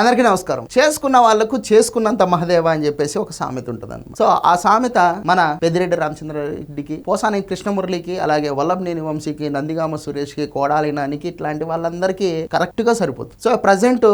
అందరికీ నమస్కారం. చేసుకున్న వాళ్ళకు చేసుకున్నంత మహదేవ అని చెప్పేసి ఒక సామెత ఉంటుంది సో ఆ సామెత మన పెద్దిరెడ్డి రామచంద్రరెడ్డికి పోసాని కృష్ణమురళికి అలాగే వల్లభనేని వంశీకి నందిగామ సురేష్కి కోడాలి నానికి ఇట్లాంటి వాళ్ళందరికీ కరెక్ట్గా సరిపోతుంది. సో ప్రజెంట్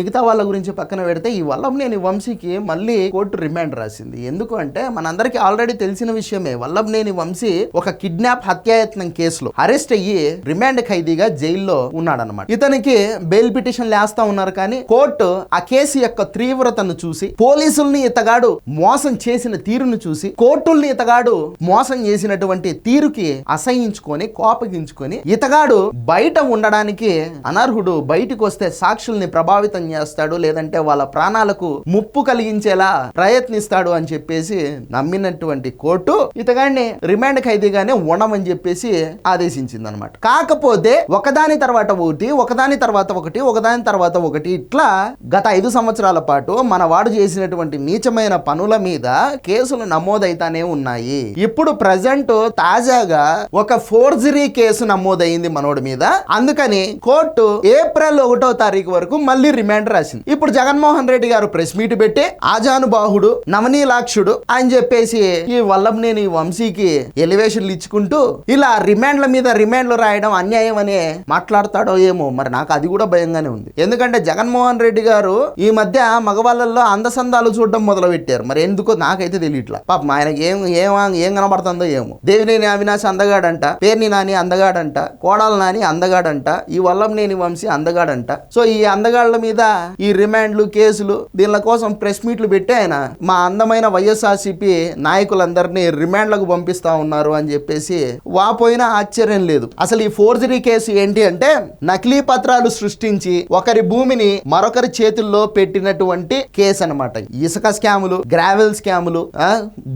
మిగతా వాళ్ళ గురించి పక్కన పెడితే ఈ వల్లభనేని వంశీకి మళ్ళీ కోర్టు రిమాండ్ రాసింది. ఎందుకు అంటే మనందరికీ ఆల్రెడీ తెలిసిన విషయమే వల్లభనేని వంశీ ఒక కిడ్నాప్ హత్యాయత్నం కేసులో అరెస్ట్ అయ్యి రిమాండ్ ఖైదీగా జైల్లో ఉన్నాడనమాట ఇతనికి బెయిల్ పిటిషన్ లేస్తా ఉన్నారు కానీ కోర్టు ఆ కేసు యొక్క తీవ్రతను చూసి పోలీసుల్ని ఇతగాడు మోసం చేసిన తీరును చూసి కోర్టుల్ని ఇతగాడు మోసం చేసినటువంటి తీరుకి అసహించుకొని కోపగించుకొని ఇతగాడు బయట ఉండడానికి అనర్హుడు బయటికి వస్తే సాక్షుల్ని ప్రభావితం చేస్తాడు లేదంటే వాళ్ళ ప్రాణాలకు ముప్పు కలిగించేలా ప్రయత్నిస్తాడు అని చెప్పేసి నమ్మినటువంటి కోర్టు ఇతగాడిని రిమాండ్ ఖైదీగానే ఉండమని చెప్పేసి ఆదేశించింది అనమాట కాకపోతే ఒకదాని తర్వాత ఒకటి ఒకదాని తర్వాత ఒకటి ఒకదాని తర్వాత ఒకటి ఇట్లా గత ఐదు సంవత్సరాల పాటు మన వాడు చేసినటువంటి నీచమైన పనుల మీద కేసులు నమోదైతానే ఉన్నాయి. ఇప్పుడు ప్రజెంట్ తాజాగా ఒక ఫోర్జరీ కేసు నమోదైంది మనోడి మీద. అందుకని కోర్టు ఏప్రిల్ ఒకటో తారీఖు వరకు మళ్ళీ రిమాండ్ రాసింది. ఇప్పుడు జగన్మోహన్ రెడ్డి గారు ప్రెస్ మీట్ పెట్టి ఆజానుబాహుడు నవనీలాక్షుడు అని చెప్పేసి ఈ వల్లభనేని వంశీకి ఎలివేషన్లు ఇచ్చుకుంటూ ఇలా రిమాండ్ల మీద రిమాండ్లు రాయడం అన్యాయం అనే మాట్లాడతాడో ఏమో. మరి నాకు అది కూడా భయంగానే ఉంది. ఎందుకంటే జగన్మోహన్ రెడ్డి గారు ఈ మధ్య మగవాళ్ళల్లో అందసందాలు చూడడం మొదలు పెట్టారు మరి ఎందుకో నాకైతే తెలియట్లా. పాపం ఆయనకి ఏం ఏం ఏం కనబడుతుందో ఏమో. దేవినేని అవినాష్ అందగాడంట పేర్ని నాని అందగాడంట కోడాల నాని అందగాడంట ఈ వల్లంనేని వంశీ అందగాడంట. సో ఈ అందగాళ్ళ మీద ఈ రిమాండ్లు కేసులు దీనిల కోసం ప్రెస్ మీట్లు పెట్టి ఆయన మా అందమైన వైఎస్ఆర్సీపీ నాయకులందరినీ రిమాండ్లకు పంపిస్తా ఉన్నారు అని చెప్పేసి వాపోయినా ఆశ్చర్యం లేదు. అసలు ఈ ఫోర్జరీ కేసు ఏంటి అంటే నకిలీ పత్రాలు సృష్టించి ఒకరి భూమిని మరొకరి చేతుల్లో పెట్టినటువంటి కేసు అనమాట ఇసుక స్కాములు గ్రావెల్ స్కాములు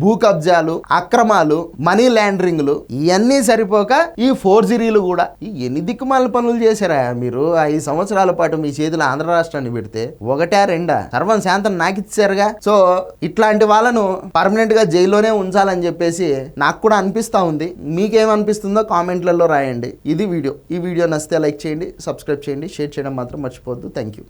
భూ కబ్జాలు అక్రమాలు మనీ లాండరింగ్లు ఇవన్నీ సరిపోక ఈ ఫోర్జరీలు కూడా ఈ ఎన్ని దిక్కుమాల పనులు చేశారా మీరు? ఐదు సంవత్సరాల పాటు మీ చేతిలో ఆంధ్ర రాష్ట్రాన్ని పెడితే ఒకటా రెండా? సర్వం శాంతం నాకిచ్చారుగా. సో ఇట్లాంటి వాళ్ళను పర్మనెంట్గా జైల్లోనే ఉంచాలని చెప్పేసి నాకు కూడా అనిపిస్తా ఉంది. మీకేమనిపిస్తుందో కామెంట్లలో రాయండి. ఇది వీడియో. ఈ వీడియో నచ్చితే లైక్ చేయండి సబ్స్క్రైబ్ చేయండి షేర్ చేయడం మాత్రం మర్చిపోవద్దు. Thank you